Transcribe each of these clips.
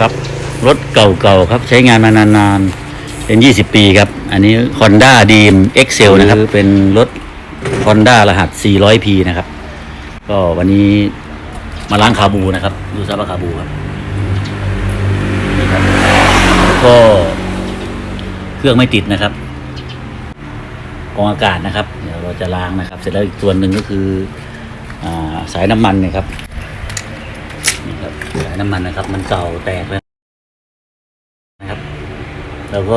ครับ รถเก่าๆครับ ใช้งานมานานๆ เป็น 20 ปีครับ อันนี้ Honda Dream Excel นะครับ เป็นรถ Honda รหัส 400P นะครับ ก็วันนี้มาล้างคาบูนะครับ ดูซาบะคาบูครับนี่ครับ แล้วก็เครื่องไม่ติดนะครับกองอากาศนะครับ เดี๋ยวเราจะล้างนะครับ เสร็จแล้วอีกส่วนหนึ่งก็คืออาสายน้ำมันเนะครับ สายน้ำมันนะครับ มันเก่าแตกแล้วนะครับเราก็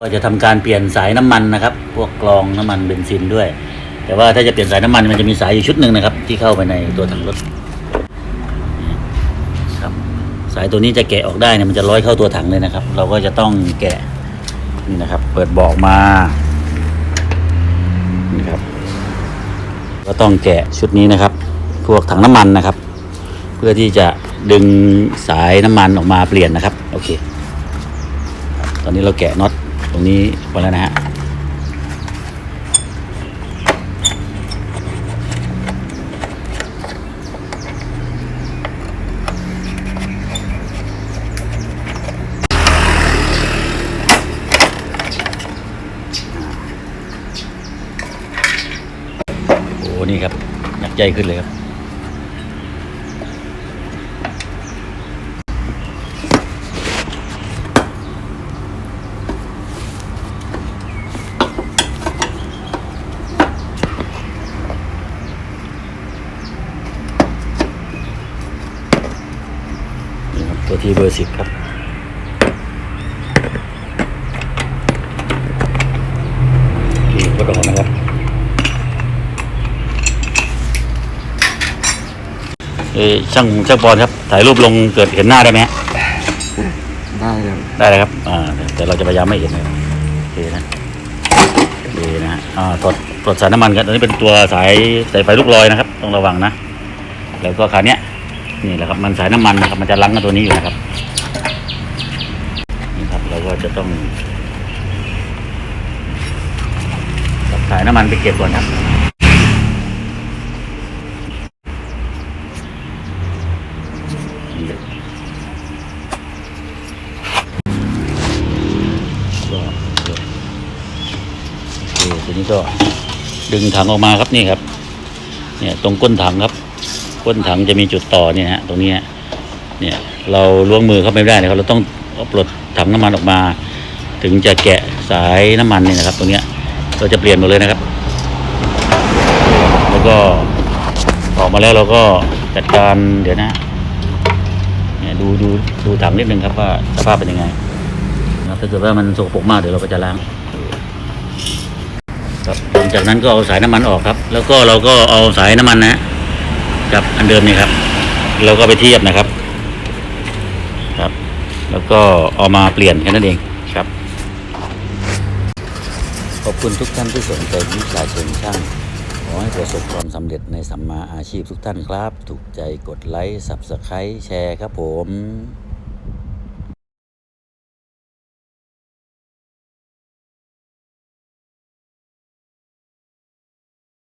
ก็จะทำการเปลี่ยนสายน้ำมันนะครับ พวกกรองน้ำมันเบนซินด้วย แต่ว่าถ้าจะเปลี่ยนสายน้ำมันมันจะมีสายอยู่ชุดหนึ่งนะครับ ที่เข้าไปในตัวถังรถครับ สายตัวนี้จะแกะออกได้เนี่ยมันจะร้อยเข้าตัวถังเลยนะครับ เราก็จะต้องแกะนี่นะครับ เปิดเบอกมานี่ครับ ก็ต้องแกะชุดนี้นะครับ พวกถังน้ำมันนะครับ เพื่อที่จะ ดึงสายน้ำมันออกมาเปลี่ยนนะครับ โอเค ตอนนี้เราแกะน็อตตรงนี้ไปแล้วนะฮะโอ้นี่ครับหนักใจขึ้นเลยครับ ตัวที่เบอร์สิบครับนี่ก็ดอกนะครับ เอ้ยช่างช่างปอนครับ ถ่ายรูปลงเกิดเห็นหน้าได้ไหมฮะได้ครับได้เลยครับ อ่าแต่เราจะพยายามไม่เห็นเลยโอเคนะโอเคนะฮะอ่าตรวจตรวจสายน้ำมันครับอันนี้เป็นตัวสายสายไฟลูกลอยนะครับ ต้องระวังนะ แล้วก็คราวเนี้ย นี่แหละครับมันสายน้ำมันนะครับ มันจะลังกับตัวนี้อยู่นะครับนี่ครับเราก็จะต้องสายน้ำมันไปเก็บก่อนครับโอเคทีนี้ก็ดึงถังออกมาครับนี่ครับ เนี่ยตรงก้นถังครับ ก้นถังจะมีจุดต่อเนี่ยฮะตรงนี้เนี่ยเราล้วงมือเข้าไปไม่ได้นะครับเราต้องปลดถังน้ำมันออกมา ถึงจะแกะสายน้ำมันเนี่ยนะครับตรงนี้เราจะเปลี่ยนหมดเลยนะครับ แล้วก็ออกมาแล้วเราก็จัดการเดี๋ยวนะเนี่ยดูดูดูถังนิดนึงครับว่าสภาพเป็นยังไงนะครับถ้าเกิดว่ามันสกปรกมากเดี๋ยวเราก็จะล้างครับหลังจากนั้นก็เอาสายน้ำมันออกครับ แล้วก็เราก็เอาสายน้ำมันนะ ครับ อันเดิมนี่ครับ เราก็ไปเทียบนะครับ ครับ แล้วก็เอามาเปลี่ยนแค่นั้นเองครับ ขอบคุณทุกท่านที่สนใจวิชาเชิงช่างขอให้ประสบความสำเร็จในสัมมาอาชีพทุกท่านครับ ถูกใจกดไลค์สับสไครต์แชร์ครับผม